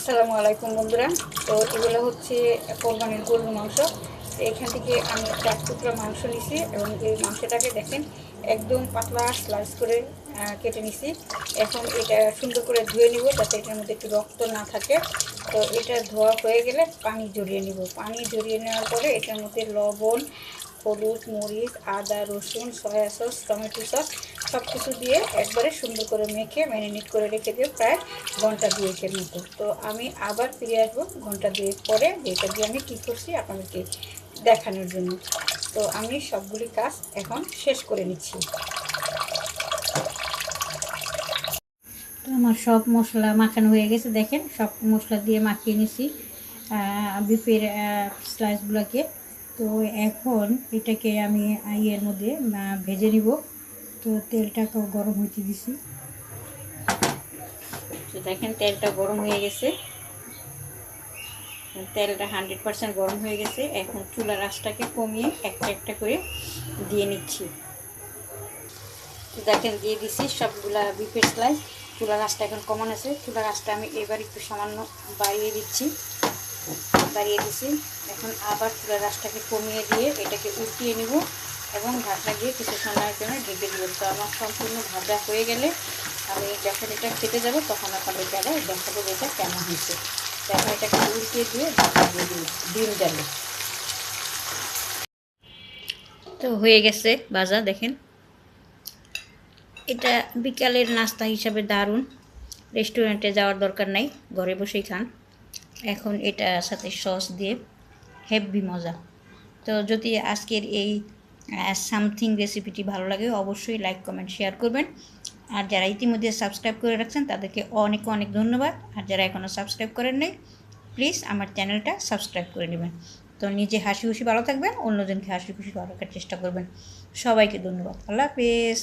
আসসালামু আলাইকুম বন্ধুরা। তো এগুলো হচ্ছে কোরবানির গরুর মাংস। এখান থেকে আমি চার টুকরা মাংস নিছি এবং এই মাংসটাকে দেখেন, একদম পাতলা স্লাইস করে কেটে নিছি। এখন এটা সুন্দর করে ধুয়ে নিব যাতে এটার মধ্যে একটু রক্ত না থাকে। তো এটা ধোয়া হয়ে গেলে পানি জড়িয়ে নিব। পানি জড়িয়ে নেওয়ার পরে এটার মধ্যে লবণ, হলুদ, মরিচ, আদা, রসুন, সয়া সস, টমেটো সস সব কিছু দিয়ে একবারে সুন্দর করে মেখে ম্যারিনেট করে রেখে দিয়ে প্রায় ঘণ্টা দুয়েকের মতো। তো আমি আবার ফিরে আসব ঘণ্টা দুয়েক পরে, যেটা দিয়ে আমি কী করছি আপনাদেরকে দেখানোর জন্য। তো আমি সবগুলি কাজ এখন শেষ করে নিচ্ছি তো আমার সব মশলা মাখানো হয়ে গেছে, দেখেন, সব মশলা দিয়ে মাখিয়ে নিছি বিপের স্লাইসগুলোকে তো এখন এটাকে আমি ইয়ের মধ্যে ভেজে নিব। তো তেলটাকেও গরম হইতে দিছি। তো দেখেন, তেলটা গরম হয়ে গেছে। তেলটা হান্ড্রেড পারসেন্ট গরম হয়ে গেছে। এখন চুলার আঁচটাকে কমিয়ে একটা একটা করে দিয়ে নিচ্ছি। দেখেন, দিয়ে দিছি সবগুলা বিপের স্লাইস চুলার গাছটা এখন কমান আছে। চুলার গাছটা আমি এবার একটু সামান্য বাড়িয়ে দিচ্ছি। বাড়িয়ে দিচ্ছি এখন আবার চুলার গাছটাকে কমিয়ে দিয়ে এটাকে উল্টিয়ে নিব এবং ঢাকনা দিয়ে কিছু সময়ের জন্য ঢেকে দিব। তো আমার সম্পূর্ণ ভাজা হয়ে গেলে আমি যখন এটা খেতে যাব তখন আপনাদের বেলায় দেখাবো এটা কেমন হয়েছে। তো এখন এটাকে উল্টিয়ে দিয়ে ঢাকা দিয়ে ডিম ডালে তো হয়ে গেছে ভাজা, দেখেন। এটা বিকালের নাস্তা হিসাবে দারুণ। রেস্টুরেন্টে যাওয়ার দরকার নাই, ঘরে বসেই খান। এখন এটা সাথে সস দিয়ে হেভি মজা। তো যদি আজকের এই সামথিং রেসিপিটি ভালো লাগে, অবশ্যই লাইক কমেন্ট শেয়ার করবেন। আর যারা ইতিমধ্যে সাবস্ক্রাইব করে রাখছেন, তাদেরকে অনেক অনেক ধন্যবাদ। আর যারা এখনও সাবস্ক্রাইব করেন নাই প্লিজ আমার চ্যানেলটা সাবস্ক্রাইব করে নেবেন। তো নিজে হাসি খুশি ভালো থাকবেন, অন্যজনকে হাসি খুশি ভালো রাখার চেষ্টা করবেন। সবাইকে ধন্যবাদ। আল্লাহ হাফেজ।